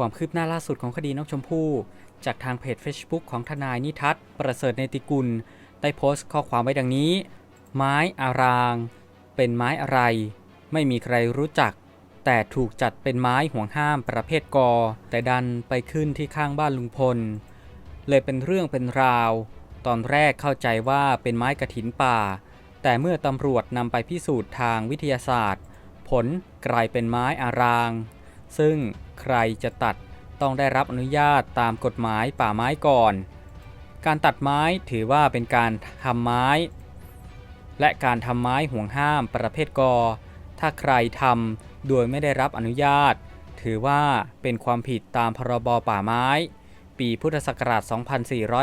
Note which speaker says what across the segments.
Speaker 1: ความคืบหน้าล่าสุดของคดีน้องชมพู่ จากทางเพจ Facebook ของทนายนิทัศน์ประเสริฐเนติกุล ได้โพสต์ข้อความไว้ดังนี้ ไม้อาราง เป็นไม้อะไร ไม่มีใครรู้จัก แต่ถูกจัดเป็นไม้ห่วงห้ามประเภทกอ แต่ดันไปขึ้นที่ข้างบ้านลุงพล เลยเป็นเรื่องเป็นราว ตอนแรกเข้าใจว่าเป็นไม้กระถินป่า แต่เมื่อตำรวจนำไปพิสูจน์ทางวิทยาศาสตร์ ผลกลายเป็นไม้อาราง ซึ่งใครจะตัดต้องได้รับอนุญาตตามกฎหมายป่าไม้ก่อน การตัดไม้ถือว่าเป็นการทำไม้ และการทำไม้ห่วงห้ามประเภทกอ ถ้าใครทำโดยไม่ได้รับอนุญาต ถือว่าเป็นความผิดตามพรบป่าไม้ ปีพุทธศักราช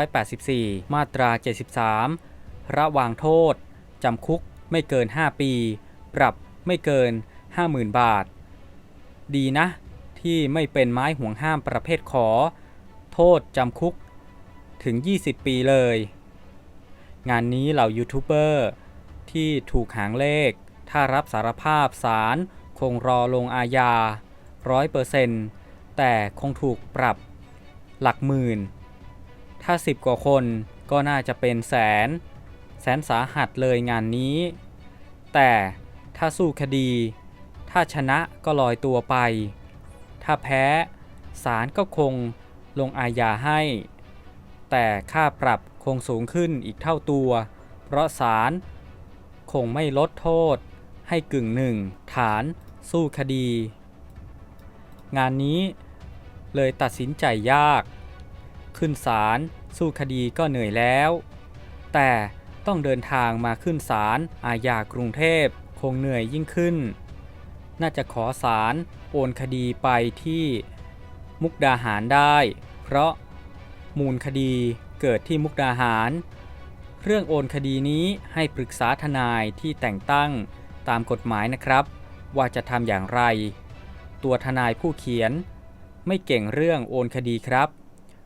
Speaker 1: 2484 มาตรา 73 ระวางโทษจำคุกไม่เกิน 5 ปี ปรับไม่เกิน 50,000 บาท ดีนะ ที่ไม่เป็นไม้ห่วงห้ามประเภทขอ โทษจำคุกถึง 20 ปีเลย งานนี้เหล่ายูทูบเบอร์ที่ถูกหางเลข ถ้ารับสารภาพศาลคงรอลงอาญา100%แต่คงถูกปรับหลักหมื่น ถ้า10กว่าคนก็น่าจะเป็นแสน แสนสาหัสเลยงานนี้ แต่ถ้าสู้คดี ถ้าชนะก็ลอยตัวไป ถ้าแพ้ศาลก็คงลงอาญาให้ แต่ค่าปรับคงสูงขึ้นอีกเท่าตัว เพราะศาลคงไม่ลดโทษให้กึ่งหนึ่งฐานสู้คดี งานนี้เลยตัดสินใจยาก ขึ้นศาลสู้คดีก็เหนื่อยแล้ว แต่ต้องเดินทางมาขึ้นศาลอาญากรุงเทพคงเหนื่อยยิ่งขึ้น น่าจะขอศาลโอนคดีไปที่มุกดาหารได้ เพราะมูลคดีเกิดที่มุกดาหาร เรื่องโอนคดีนี้ให้ปรึกษาทนายที่แต่งตั้งตามกฎหมายนะครับ ว่าจะทำอย่างไร ตัวทนายผู้เขียน ไม่เก่งเรื่องโอนคดีครับ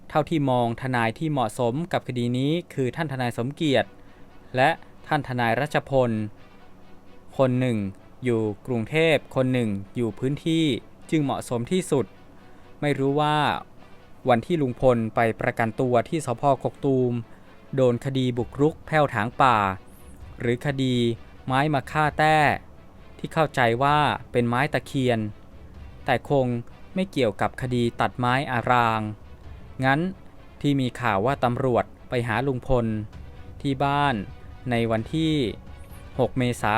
Speaker 1: เท่าที่มองทนายที่เหมาะสมกับคดีนี้คือท่านทนายสมเกียรติ และท่านทนายรัชพล คนหนึ่ง อยู่กรุงเทพคนหนึ่งอยู่พื้นที่จึงเหมาะสมที่สุด ไม่รู้ว่าวันที่ลุงพลไปประกันตัวที่สพกกตูม โดนคดีบุกรุกแผ่วถางป่า หรือคดีไม้มาฆ่าแต้ ที่เข้าใจว่าเป็นไม้ตะเคียน แต่คงไม่เกี่ยวกับคดีตัดไม้อาราง งั้นที่มีข่าวว่าตำรวจไปหาลุงพล ที่บ้านในวันที่ 6 เมษา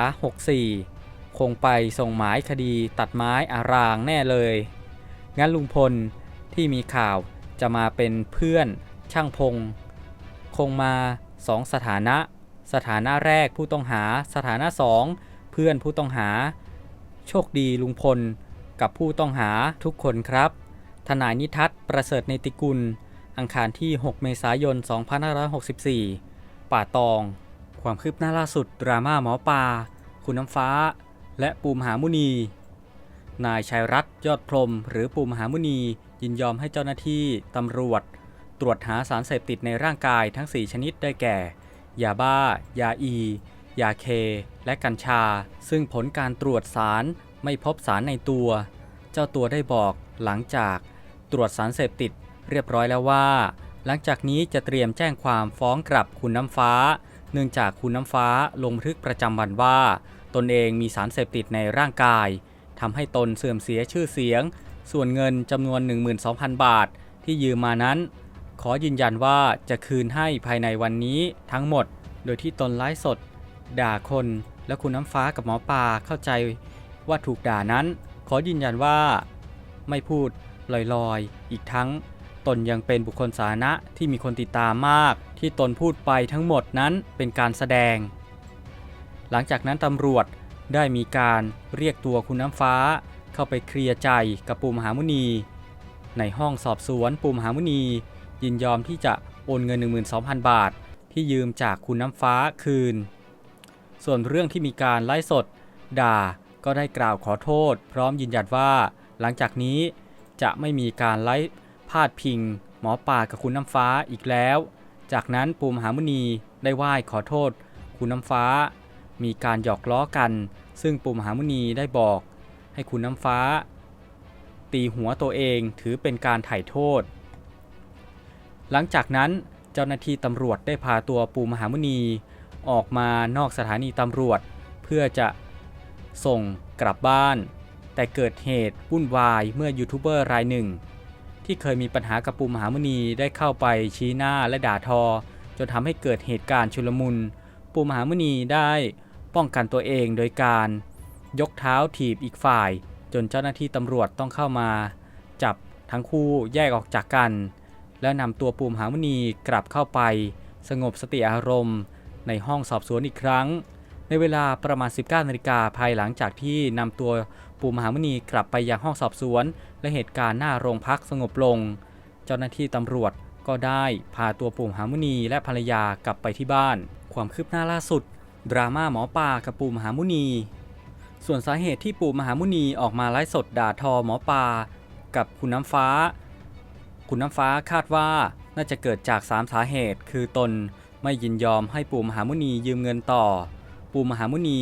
Speaker 1: 64 คงไปส่งหมายคดีตัดไม้อารางแน่เลย งั้นลุงพลที่มีข่าวจะมาเป็นเพื่อนช่างพง คงมาสองสถานะ สถานะแรกผู้ต้องหา สถานะสองเพื่อนผู้ต้องหา โชคดีลุงพลกับผู้ต้องหาทุกคนครับ ทนายนิทัศน์ประเสริฐในติกุล อังคารที่ 6 เมษายน 2564 ป่าตอง ความคืบหน้าล่าสุด ดราม่าหมอปลาคุณน้ำฟ้า และปูมหามุนี นายชัยรัตน์ยอดพรม หรือปูมหามุนียินยอมให้เจ้าหน้าที่ตำรวจ ตรวจหาสารเสพติดในร่างกายทั้ง 4 ชนิดได้แก่ ยาบ้า ยาอี ยาเค และกัญชา ซึ่งผลการตรวจสารไม่พบสารในตัว เจ้าตัวได้บอกหลังจากตรวจสารเสพติดเรียบร้อยแล้วว่า หลังจากนี้จะเตรียมแจ้งความฟ้องกลับคุณน้ำฟ้า เนื่องจากคุณน้ำฟ้าลงบันทึกประจำวันว่า ตนเองมีสารเสพติดในร่างกายทำให้ตนเสื่อมเสียชื่อเสียง ส่วนเงินจำนวน 12,000 บาท ที่ยืมมานั้น ขอยืนยันว่าจะคืนให้ภายในวันนี้ทั้งหมด โดยที่ตนไลฟ์สด ด่าคนและคุณน้ำฟ้ากับหมอปลาเข้าใจว่าถูกด่านั้น ขอยืนยันว่า ไม่พูดลอยๆ อีกทั้ง ตนยังเป็นบุคคลสาธารณะที่มีคนติดตามมาก ที่ตนพูดไปทั้งหมดนั้นเป็นการแสดง หลังจากนั้นตำรวจได้มีการเรียกตัวคุณน้ำฟ้า เข้าไปเคลียร์ใจกับปูมหามุนี ในห้องสอบสวนปูมหามุนี ยินยอมที่จะโอนเงิน 12,000 บาท ที่ยืมจากคุณน้ำฟ้าคืน ส่วนเรื่องที่มีการไล่สด ด่าก็ได้กล่าวขอโทษ พร้อมยืนยันว่า หลังจากนี้จะไม่มีการไล่พาดพิง หมอป่ากับคุณน้ำฟ้าอีกแล้ว จากนั้นปูมหามุนีได้ไหว้ขอโทษ คุณน้ำฟ้า มีการหยอกล้อกัน ซึ่งปูมหามุนีได้บอก ให้คุณน้ำฟ้า ตีหัวตัวเองถือเป็นการไถ่โทษ หลังจากนั้นเจ้าหน้าที่ตำรวจได้พาตัวปูมหามุนีออกมานอกสถานีตำรวจ เพื่อจะส่งกลับบ้าน แต่เกิดเหตุวุ่นวายเมื่อยูทูบเบอร์รายหนึ่ง ที่เคยมีปัญหากับปูมหามุนีได้เข้าไปชี้หน้าและด่าทอ จนทำให้เกิดเหตุการณ์ชุลมุน ปูมหามุนีได้ป้องกันตัวเองโดยการยกเท้าถีบอีกฝ่าย จนเจ้าหน้าที่ตำรวจต้องเข้ามา จับทั้งคู่แยกออกจากกัน แล้วนำตัวปูมหามุนีกลับเข้าไป สงบสติอารมณ์ ในห้องสอบสวนอีกครั้ง ในเวลาประมาณ 19นาฬิกาภายหลังจากที่นำตัวปูมหามุนีกลับไปยังห้องสอบสวน และเหตุการณ์หน้าโรงพักสงบลง เจ้าหน้าที่ตำรวจก็ได้พาตัวปูมหามุนีและภรรยากลับไปที่บ้าน ความคืบหน้าล่าสุด ดราม่าหมอปลากับปูมหามุนี ส่วนสาเหตุที่ปู่มหามุนีออกมาไลฟ์สดด่าทอหมอปลากับคุณน้ำฟ้า คุณน้ำฟ้าคาดว่าน่าจะเกิดจาก 3 สาเหตุ คือตนไม่ยินยอมให้ปู่มหามุนียืมเงินต่อ ปู่มหามุนี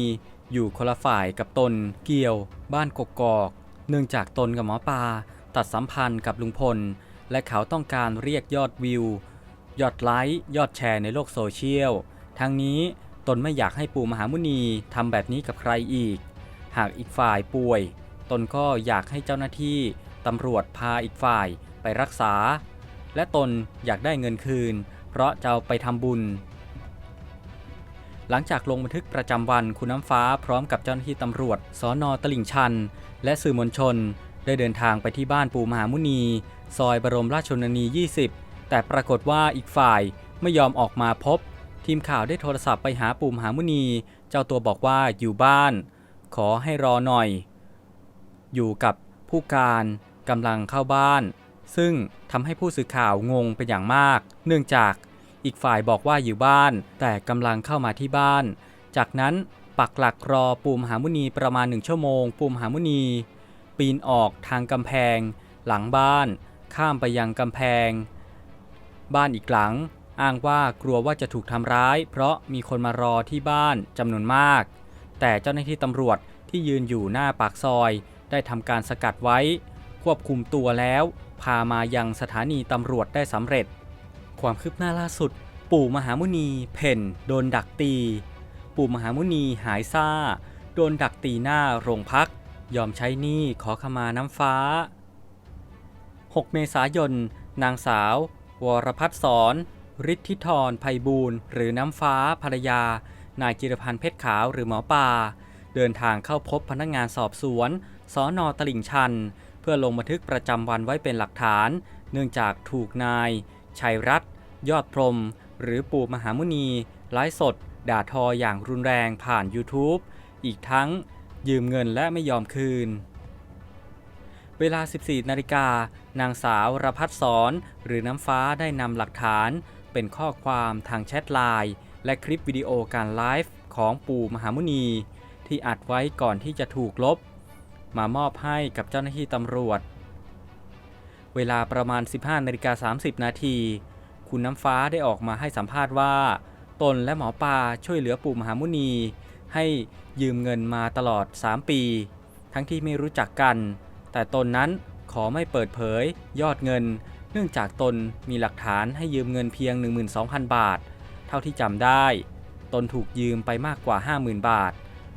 Speaker 1: อยู่คนละฝ่ายกับตนเกี่ยว บ้านกกอก เนื่องจากตนกับหมอปลาตัดสัมพันธ์กับลุงพล และเขาต้องการเรียกยอดวิว ยอดไลค์ ยอดแชร์ในโลกโซเชียล ทั้งนี้ตนไม่อยากให้ปู่มหามุนีทำแบบนี้กับใครอีก หากอีกฝ่ายป่วย ตนก็อยากให้เจ้าหน้าที่ตำรวจพาอีกฝ่ายไปรักษา และตนอยากได้เงินคืน เพราะจะไปทำบุญ หลังจากลงบันทึกประจำวันคุณน้ำฟ้าพร้อมกับเจ้าหน้าที่ตำรวจสอนอตลิ่งชัน และสื่อมวลชน ได้เดินทางไปที่บ้านปู่มหามุนี ซอยบรมราชชนนี 20 แต่ปรากฏว่าอีกฝ่ายไม่ยอมออกมาพบ ทีมข่าวได้โทรศัพท์ไปหาปู่มหามุนี เจ้าตัวบอกว่าอยู่บ้าน ขอให้รอหน่อย อยู่กับผู้การกำลังเข้าบ้าน ซึ่งทำให้ผู้สื่อข่าวงงเป็นอย่างมาก เนื่องจากอีกฝ่ายบอกว่าอยู่บ้าน แต่กำลังเข้ามาที่บ้าน จากนั้นปักหลักรอปูมหามุนีประมาณหนึ่งชั่วโมง ปูมหามุนี ปีนออกทางกำแพง หลังบ้าน ข้ามไปยังกำแพง บ้านอีกหลัง อ้างว่ากลัวว่าจะถูกทำร้าย เพราะมีคนมารอที่บ้านจำนวนมาก แต่เจ้าหน้าที่ตำรวจที่ยืนอยู่หน้าปากซอย ได้ทำการสกัดไว้ ควบคุมตัวแล้ว พามายังสถานีตำรวจได้สำเร็จ ความคืบหน้าล่าสุด ปู่มหามุนีเพ่นโดนดักตี ปู่มหามุนีหายซ่า โดนดักตีหน้าโรงพัก ยอมใช้หนี้ขอขมาน้ำฟ้า 6 เมษายน นางสาว วรพัฒน์สอน ฤทธิธรไพบูลย์หรือน้ำฟ้าภรรยา นายจิรพันธ์เพชรขาวหรือหมอปลาเดินทางเข้าพบพนักงานสอบสวนสอนอตลิ่งชัน เพื่อลงบันทึกประจำวันไว้เป็นหลักฐาน เนื่องจากถูกนาย ชัยรัตน์ยอดพรม หรือปู่มหามุนีไลฟ์สด ด่าทออย่างรุนแรงผ่าน YouTube อีกทั้งยืมเงินและไม่ยอมคืน เวลา 14 นาฬิกา นางสาวรพัฒน์สอนหรือน้ำฟ้าได้นำหลักฐาน เป็นข้อความทางแชทไลน์และคลิปวิดีโอการไลฟ์ของปู่มหามุนี ที่อัดไว้ก่อนที่จะถูกลบ มามอบให้กับเจ้าหน้าที่ตำรวจ เวลาประมาณ 15นาฬิกา30 นาทีคุณน้ำฟ้าได้ออกมาให้สัมภาษณ์ว่า ตนและหมอปลาช่วยเหลือปู่มหามุนี ให้ยืมเงินมาตลอด 3 ปี ทั้งที่ไม่รู้จักกัน แต่ตนนั้นขอไม่เปิดเผยยอดเงิน เนื่องจากตนมีหลักฐานให้ยืมเงินเพียง 12,000 บาท เท่าที่จำได้ ตนถูกยืมไปมากกว่า 50,000 บาท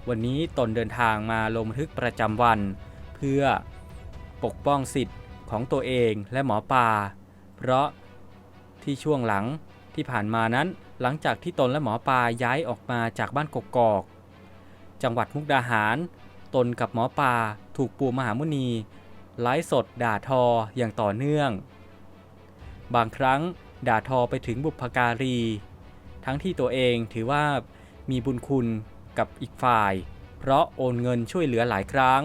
Speaker 1: วันนี้ตนเดินทางมาลงบันทึกประจำวัน เพื่อปกป้องสิทธิ์ของตัวเองและหมอปลาเพราะที่ช่วงหลังที่ผ่านมานั้นหลังจากที่ตนและหมอปลาย้ายออกมาจากบ้านกกอก จังหวัดมุกดาหาร ตนกับหมอปลาถูกปู่มหามุนีไลฟ์สดด่าทออย่างต่อเนื่อง บางครั้งด่าทอไปถึงบุพการี ทั้งที่ตัวเองถือว่ามีบุญคุณกับอีกฝ่าย เพราะโอนเงินช่วยเหลือหลายครั้ง